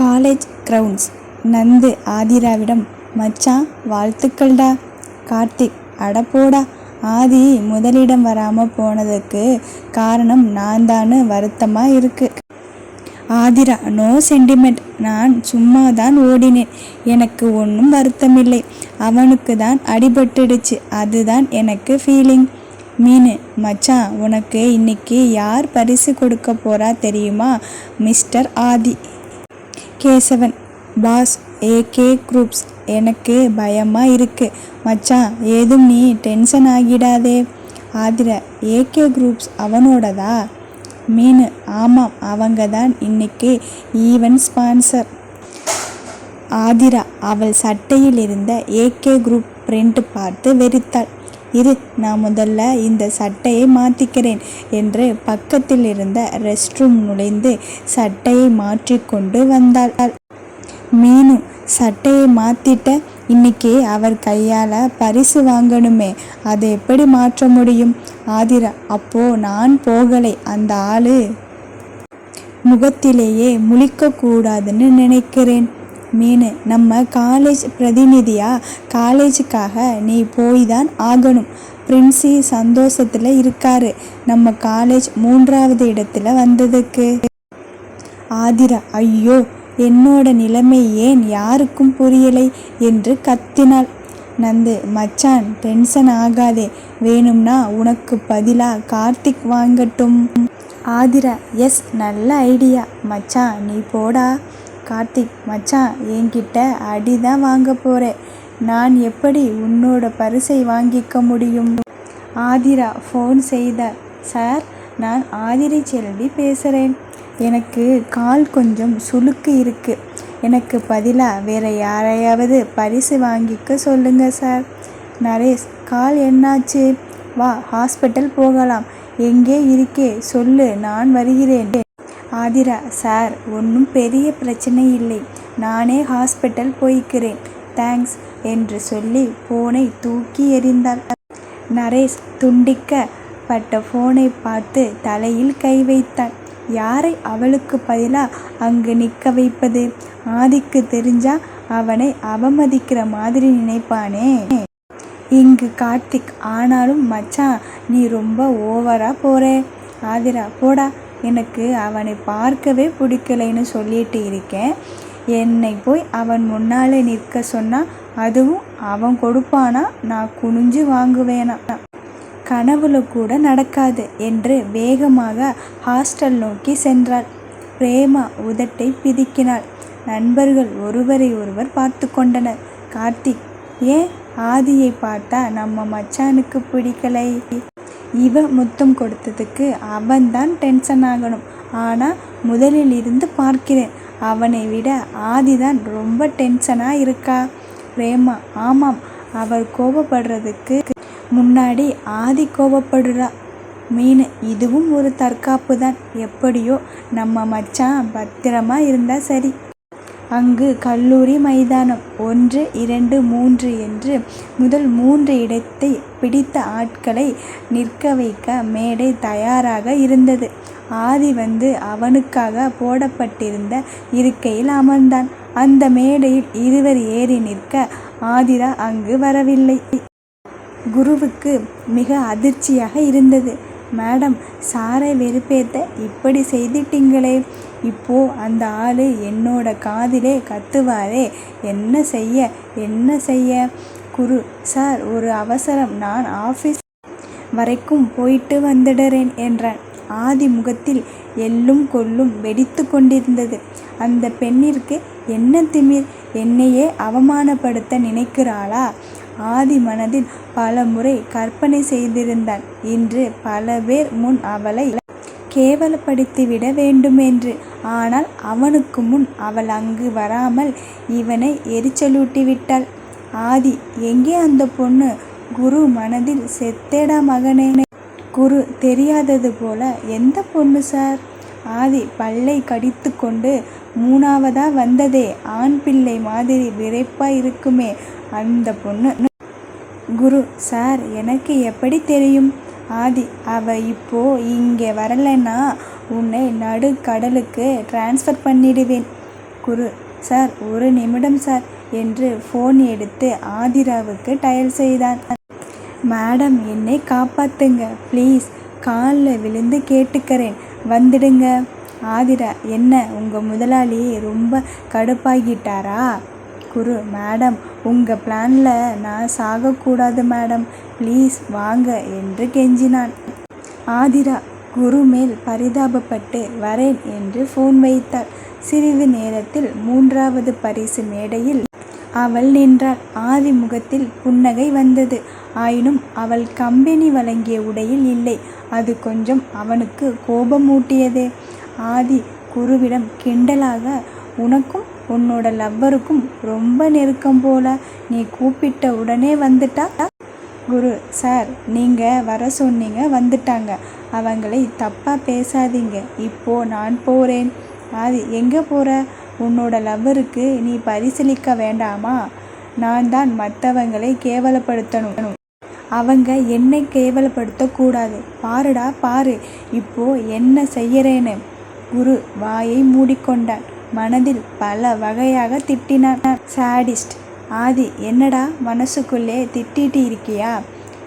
College crowns Nandu ஆதிராவிடம் மச்சான் வாழ்த்துக்கள்டா. கார்த்திக் அட போடா ஆதி முதலிடம் வராமல் போனதுக்கு காரணம் நான் தான் வருத்தமாக இருக்கு. Aadhira no sentiment. நான் சும்மா தான் ஓடினேன். எனக்கு ஒன்றும் வருத்தமில்லை. அவனுக்கு தான் அடிபட்டுடுச்சு. அதுதான் எனக்கு ஃபீலிங் மீனு மச்சான் உனக்கு இன்னைக்கு யார் பரிசு கொடுக்க போறா தெரியுமா? Mister Aadhi. Kesavan boss AK groups எனக்கு பயமா இருக்கு. மச்சான் ஏதும் நீ டென்ஷன் ஆகிடாதே. ஆதிரா ஏகே குரூப்ஸ் அவனோடதா? மீனு ஆமாம் அவங்க தான் இன்னைக்கு ஈவென்ட் ஸ்பான்சர் ஆதிரா அவள் சட்டையில் இருந்த ஏகே குரூப் பிரிண்ட் பார்த்து வெறித்தாள். இரு நான் முதல்ல இந்த சட்டையை மாற்றிக்கிறேன் என்று பக்கத்தில் இருந்த ரெஸ்ட் ரூம் நுழைந்து சட்டையை மாற்றிக்கொண்டு வந்தாள். மீனு சட்டையை மாற்றிட்ட இன்னைக்கு அவர் கையால் பரிசு வாங்கணுமே அதை எப்படி மாற்ற முடியும்? ஆதிரா அப்போ நான் போகலை அந்த ஆள் முகத்திலேயே முழிக்கக்கூடாதுன்னு நினைக்கிறேன். மீனு நம்ம காலேஜ் பிரதிநிதியா? காலேஜுக்காக நீ போய் தான் ஆகணும். பிரின்ஸி சந்தோஷத்தில் இருக்காரு. நம்ம காலேஜ் மூன்றாவது இடத்துல வந்ததுக்கு. ஆதிரா ஐயோ என்னோட நிலைமை ஏன் யாருக்கும் புரியலை என்று கத்தினாள். நந்து மச்சான் டென்ஷன் ஆகாதே. வேணும்னா உனக்கு பதிலா கார்த்திக் வாங்கட்டும். ஆதிரா எஸ் நல்ல ஐடியா மச்சான் நீ போடா. கார்த்திக் மச்சான் என்கிட்ட அடி தான் வாங்க போகிறேன் நான் எப்படி உன்னோட பரிசை வாங்கிக்க முடியும்? ஆதிரா ஃபோன் செய்தார் சார் நான் ஆதிரி செல்வி பேசுகிறேன் எனக்கு கால் கொஞ்சம் சுளுக்கு இருக்கு. எனக்கு பதிலாக வேற யாரையாவது பரிசு வாங்கிக்க சொல்லுங்க சார். நரேஷ் கால் என்னாச்சு? வா ஹாஸ்பிட்டல் போகலாம். எங்கே இருக்கே சொல்லு நான் வருகிறேன். ஆதிரா சார் ஒன்றும் பெரிய பிரச்சனை இல்லை. நானே ஹாஸ்பிட்டல் போய்க்கிறேன். தேங்க்ஸ் என்று சொல்லி போனை தூக்கி எறிந்தாள். நரேஷ் துண்டிக்கப்பட்ட போனை பார்த்து தலையில் கை வைத்தான் யாரை அவளுக்கு பதிலாக அங்கு நிற்க வைப்பது? ஆதிக்கு தெரிஞ்சா அவனை அவமதிக்கிற மாதிரி நினைப்பானே? இங்கு கார்த்திக் ஆனாலும் மச்சான் நீ ரொம்ப ஓவரா போற. ஆதிரா போடா. எனக்கு அவனை பார்க்கவே பிடிக்கலைன்னு சொல்லிட்டு இருக்கேன். என்னை போய் அவன் முன்னாலே நிற்க சொன்னால் அதுவும் அவன் கொடுப்பானா? நான் குனிஞ்சு வாங்குவேனா? கனவுல கூட நடக்காது என்று வேகமாக ஹாஸ்டல் நோக்கி சென்றாள். பிரேமா உதட்டை பிதுக்கினாள். நண்பர்கள் ஒருவரை ஒருவர் பார்த்து கொண்டனர். கார்த்திக் ஏன் ஆதியை பார்த்தா நம்ம மச்சானுக்கு பிடிக்கலை? இவ முத்தம் கொடுத்ததுக்கு அவன்தான் டென்ஷன் ஆகணும். ஆனால் முதலில் இருந்து பார்க்கிறேன். அவனை விட ஆதிதான் ரொம்ப டென்ஷனாக இருக்கா? பிரேமா ஆமாம். அவர் கோபப்படுறதுக்கு முன்னாடி ஆதி கோபப்படுறா. மீன் இதுவும் ஒரு தற்காப்பு தான். எப்படியோ நம்ம மச்சான் பத்திரமா இருந்தா சரி. அங்கு கல்லூரி மைதானம் ஒன்று இரண்டு மூன்று என்று முதல் மூன்று இடத்தை பிடித்த ஆட்களை நிற்க வைக்க மேடை தயாராக இருந்தது. ஆதி வந்து அவனுக்காக போடப்பட்டிருந்த இருக்கையில் அமர்ந்தான். அந்த மேடையில் இருவர் ஏறி நிற்க ஆதிரா அங்கு வரவில்லை. குருவுக்கு மிக அதிர்ச்சியாக இருந்தது. மேடம் சாரை வெறுப்பேத்த இப்படி செய்துட்டீங்களே? இப்போ அந்த ஆள் என்னோட காதிலே கத்துவாரே. என்ன செய்ய என்ன செய்ய? குரு சார் ஒரு அவசரம். நான் ஆஃபீஸ் வரைக்கும் போயிட்டு வந்துடுறேன் என்றான். ஆதி முகத்தில் எள்ளும் கொள்ளும் வெடித்து கொண்டிருந்தது. அந்த பெண்ணிற்கு என்ன திமிர்? என்னையே அவமானப்படுத்த நினைக்கிறாளா? ஆதி மனதில் பல முறை கற்பனை செய்திருந்தான் இன்று பல பேர் முன் அவளை கேவலப்படுத்திவிட வேண்டுமென்று. ஆனால் அவனுக்கு முன் அவள் அங்கு வராமல் இவனை எரிச்சலூட்டி விட்டாள் ஆதி எங்கே அந்த பொண்ணு? குரு மனதில் செத்தேடா மகனே. குரு தெரியாதது போல எந்த பொண்ணு சார் ஆதி பல்லை கடித்து கொண்டு மூணாவதா வந்ததே? ஆண் பிள்ளை மாதிரி விரைப்பா இருக்குமே. அந்த பொண்ணு குரு சார் எனக்கு எப்படி தெரியும்? ஆதி அவ இப்போ இங்கே வரலைன்னா உன்னை நடு கடலுக்கு டிரான்ஸ்ஃபர் பண்ணிடுவேன். குரு சார் ஒரு நிமிடம் சார் என்று ஃபோன் எடுத்து ஆதிராவுக்கு டயல் செய்தான். மேடம் என்னை காப்பாத்துங்க ப்ளீஸ் காலில் விழுந்து கேட்டுக்கிறேன். வந்துடுங்க. ஆதிரா என்ன? உங்கள் முதலாளி ரொம்ப கடுப்பாகிட்டாரா? குரு மேடம் உங்கள் பிளானில் நான் சாகக்கூடாது மேடம். ப்ளீஸ் வாங்க என்று கெஞ்சினான். ஆதிரா குரு மேல் பரிதாபப்பட்டு வரேன் என்று ஃபோன் வைத்தாள். சிறிது நேரத்தில் மூன்றாவது பரிசு மேடையில் அவள் நின்றாள். ஆதி முகத்தில் புன்னகை வந்தது. ஆயினும் அவள் கம்பெனி வழங்கிய உடையில் இல்லை. அது கொஞ்சம் அவனுக்கு கோபமூட்டியதே. ஆதி குருவிடம் கிண்டலாக உனக்கும் உன்னோட லவ்வருக்கும் ரொம்ப நெருக்கம் போல நீ கூப்பிட்ட உடனே வந்துட்டா? குரு சார் நீங்கள் வர சொன்னீங்க வந்துட்டாங்க. அவங்களை தப்பாக பேசாதீங்க. இப்போ நான் போகிறேன் அது எங்கே போகிற உன்னோட லவ்வருக்கு நீ பரிசீலிக்க வேண்டாமா? நான் தான் மற்றவங்களை கேவலப்படுத்தணும். அவங்க என்னை கேவலப்படுத்தக்கூடாது. பாருடா பாரு. இப்போ என்ன செய்யறேன்னு? குரு வாயை மூடிக்கொண்டான் மனதில் பல வகையாக திட்டினான் சாடிஸ்ட் ஆதி என்னடா மனசுக்குள்ளே திட்டிட்டு இருக்கியா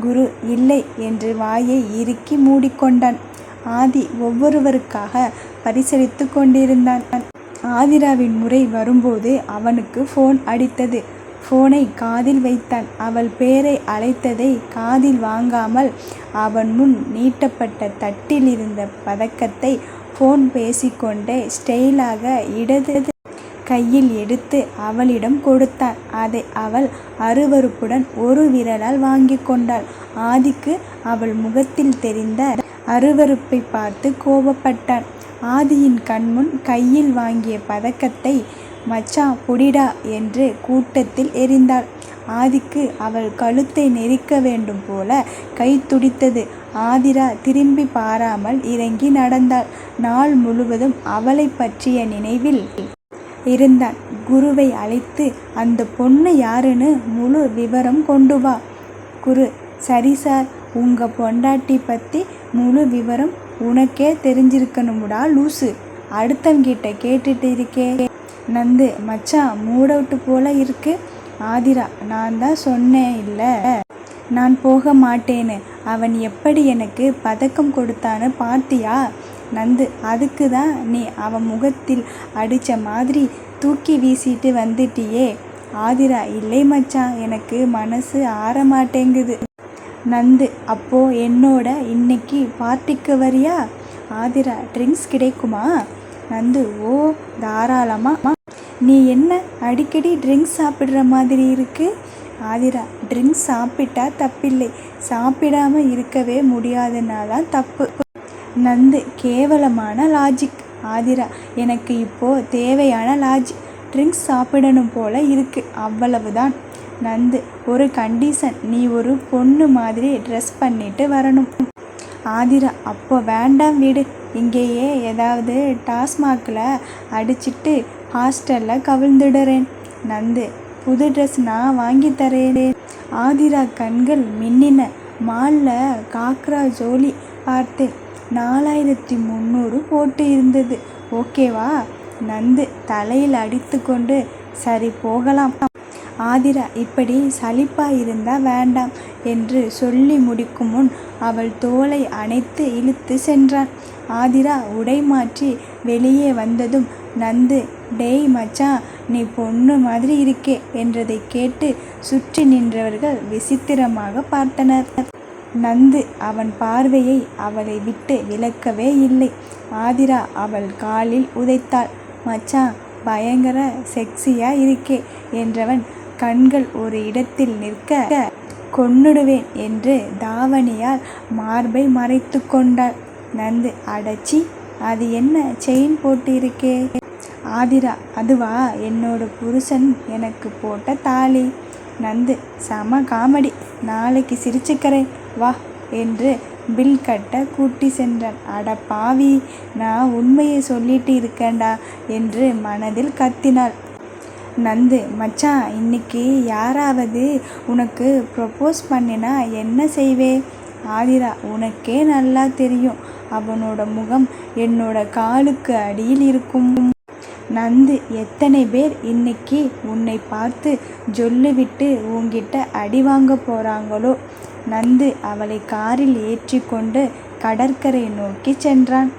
குரு இல்லை என்று வாயை இறுக்கி மூடிக்கொண்டான். ஆதி ஒவ்வொருவருக்காக பரிசளித்து கொண்டிருந்தான். ஆதிராவின் முறை வரும்போது அவனுக்கு ஃபோன் அடித்தது. ஃபோனை காதில் வைத்தான். அவள் பேரை அழைத்ததை காதில் வாங்காமல் அவன் முன் நீட்டப்பட்ட தட்டில் இருந்த பதக்கத்தை ஃபோன் பேசிக்கொண்டே ஸ்டைலாக இடது கையில் எடுத்து அவளிடம் கொடுத்தான் அதை அவள் அருவருப்புடன் ஒரு விரலால் வாங்கி கொண்டாள். ஆதிக்கு அவள் முகத்தில் தெரிந்த அருவருப்பை பார்த்து கோபப்பட்டான் ஆதியின் கண்முன் கையில் வாங்கிய பதக்கத்தை மச்சான் புடிடா என்று கூட்டத்தில் எறிந்தாள். ஆதிக்கு அவள் கழுத்தை நெரிக்க வேண்டும் போல கை துடித்தது. ஆதிரா திரும்பி பாராமல் இறங்கி நடந்தாள். நாள் முழுவதும் அவளை பற்றிய நினைவில் இருந்தான். குருவை அழைத்து அந்த பொண்ணு யாருன்னு முழு விவரம் கொண்டு வா. குரு சரி சார் உங்க பொண்டாட்டி பத்தி முழு விவரம் உனக்கே தெரிஞ்சிருக்கணும்டா லூசு. அடுத்தவங்கிட்ட கேட்டுட்டு இருக்கே. நந்து மச்சான் மூட் அவுட்டு போல இருக்கு. ஆதிரா நான் தான் சொன்னேன் இல்லை. நான் போக மாட்டேன்னு. அவன் எப்படி எனக்கு பதக்கம் கொடுத்தான்னு பார்த்தியா? நந்து அதுக்கு தான் நீ அவன் முகத்தில் அடித்த மாதிரி தூக்கி வீசிட்டு வந்துட்டியே. ஆதிரா இல்லை மச்சான் எனக்கு மனசு ஆற மாட்டேங்குது நந்து அப்போ என்னோட இன்னைக்கு பார்ட்டிக்கு வரியா? ஆதிரா ட்ரிங்க்ஸ் கிடைக்குமா? நந்து ஓ தாராளமாக நீ என்ன அடிக்கடி ட்ரிங்க்ஸ் சாப்பிட்ற மாதிரி இருக்கு? ஆதிரா ட்ரிங்க்ஸ் சாப்பிட்டா தப்பில்லை. சாப்பிடாம இருக்கவே முடியாதுனாதான் தப்பு. நந்து கேவலமான லாஜிக் ஆதிரா எனக்கு இப்போது தேவையான லாஜிக் ட்ரிங்க்ஸ் சாப்பிடணும் போல இருக்கு. அவ்வளவுதான். நந்து ஒரு கண்டிஷன் நீ ஒரு பொண்ணு மாதிரி ட்ரெஸ் பண்ணிட்டு வரணும். ஆதிரா அப்போ வேண்டாம் வீடு. இங்கேயே ஏதாவது டாஸ்மாகில் அடிச்சிட்டு ஹாஸ்டலில் கவிழ்ந்துடுறேன். நந்து புது ட்ரெஸ் நான் வாங்கி தரேன். ஆதிரா கண்கள் மின்னின. மாலில் காக்ரா ஜோலி பார்த்தேன். நாலாயிரத்தி முந்நூறு போட்டு இருந்தது. ஓகேவா நந்து தலையில் அடித்துக்கொண்டு சரி போகலாம். ஆதிரா இப்படி சலிப்பாக இருந்தா வேண்டாம் என்று சொல்லி முடிக்கும் முன் அவள் தோலை அணைத்து இழுத்து சென்றான் ஆதிரா உடை மாற்றி வெளியே வந்ததும் நந்து டேய் மச்சான் நீ பொண்ணு மாதிரி இருக்கே என்றதை கேட்டு சுற்றி நின்றவர்கள் விசித்திரமாக பார்த்தனர். நந்து அவன் பார்வையை அவளை விட்டு விலக்கவே இல்லை. ஆதிரா அவள் காலில் உதைத்தாள். மச்சான் பயங்கர செக்ஸியா இருக்கே என்றவன் கண்கள் ஒரு இடத்தில் நிற்க கொன்னுடுவேன் என்று தாவணியால் மார்பை மறைத்து கொண்டாள். நந்து அடச்சி அது என்ன செயின் போட்டு இருக்கே ஆதிரா அதுவா? என்னோட புருஷன் எனக்கு போட்ட தாலி. நந்து செம காமெடி. நாளைக்கு சிரிச்சுக்கிறேன் வா என்று பில் கட்ட கூட்டி சென்றான். அட பாவி நான் உண்மையை சொல்லிட்டு இருக்கேன்டா என்று மனதில் கத்தினாள். நந்து மச்சான் இன்னைக்கு யாராவது உனக்கு ப்ரொப்போஸ் பண்ணினா என்ன செய்வே? ஆதிரா உனக்கே நல்லா தெரியும். அவனோட முகம் என்னோட காலுக்கு அடியில் இருக்கும். நந்து எத்தனை பேர் இன்னைக்கு உன்னை பார்த்து சொல்லிவிட்டு உன்கிட்ட அடி வாங்க போறாங்களோ? நந்து அவளை காரில் ஏற்றிக்கொண்டு கடற்கரை நோக்கி சென்றான்.